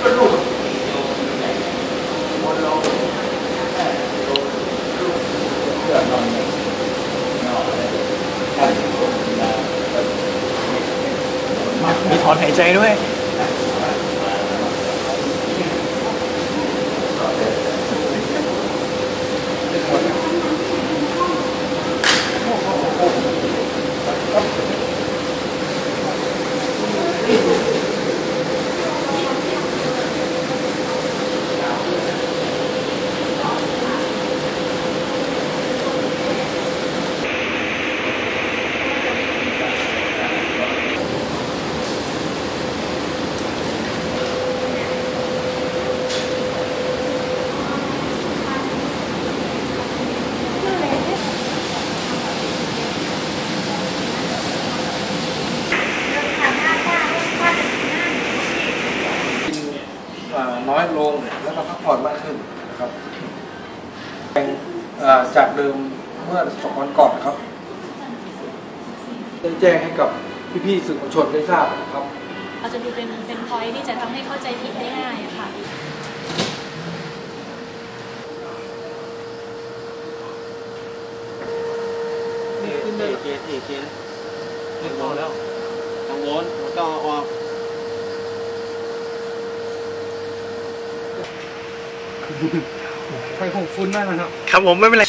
ก็ลูกวนลงลูกเพื่อนอนนอนท่านมีถอนหายใจด้วย น้อยลงแล้วก็พักผ่อนมากขึ้นนะครับอ่าจากเดิมเมื่อสองวันก่อนนะครับได้แจ้งให้กับพี่ๆสื่อมวลชนได้ทราบนะครับเราจะดูเป็นเป็นพอยที่จะทำให้เข้าใจผิดได้ง่ายอะค่ะเอเอเกเอเกนะไม่พอแล้วกังวลต้องเอาออก ไฟคงฟุ้นได้นะครับ ครับผมไม่เป็นไร